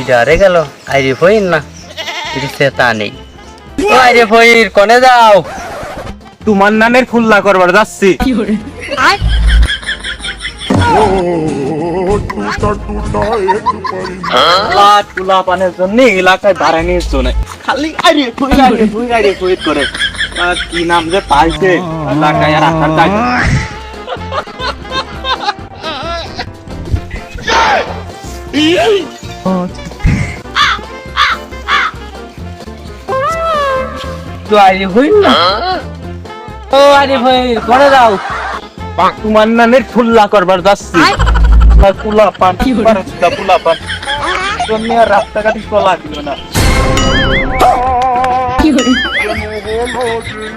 ইডারে গেল? আইরে ফইর না। এটা সেতা নেই। আইরে ফইর কোনে যাও? তোমার নানের ফুল্লা করবার যাচ্ছি। তুলা পানের জন্য এলাকায় দাঁড়ায় নিয়ে খালি আরে ফুই আরে ফুই আরে ফুই করে। কি নাম যে পাইছে এলাকায় আর আসার তো আইরে ফইর না। ও আইরে ফইর কোনে যাও। তোমার নানের ফুল্লা করবার যাচ্ছি। আর পুলা পান পুলা পান। আর রাস্তাঘাটে চলা দিল না।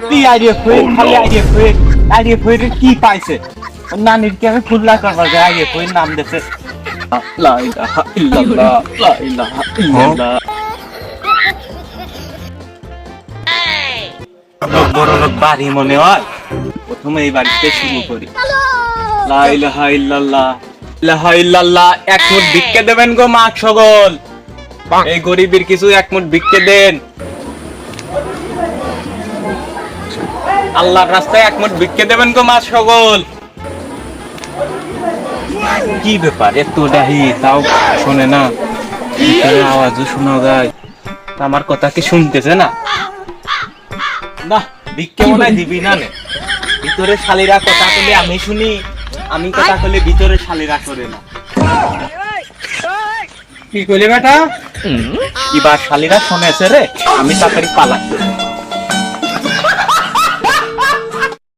কি আইডিয়া ফুয়ে খালি আইডিয়া ফুয়ে আইডিয়া ফুয়ে কি পাইছে? নানির কি আমি ফুল্লা করবার যাই আইডিয়া ফুয়ে নাম দিছে লা ইলাহা ইল্লাল্লাহ লা ইলাহা ইল্লাল্লাহ। বড় লোক বাড়ি মনে হয় প্রথমে এই বাড়িতে শুরু করি। লা ইলাহা ইল্লাল্লাহ ইলাহা ইল্লাল্লাহ এক মুঠ ভিক্ষে দেবেন গো মা সকল। এই গরিবের কিছু এক মুঠ ভিক্ষে দেন। আল্লাহর রাস্তায় এক মুঠ ভিক্ষে দেবেন গো মা সকল। কি ব্যাপার এত ডাহি তাও শোনে না। আওয়াজও শোনা যায়। আমার কথা কি শুনতেছে না? না ভিক্ষে মনে হয় দিবি না নে। ভিতরে শালিরা কথা বলে আমি শুনি। আমি কথা বলে ভিতরে শালিরা করে না কি কইলে বেটা? এবার শালিরা শুনেছে রে আমি তাড়াতাড়ি পালাই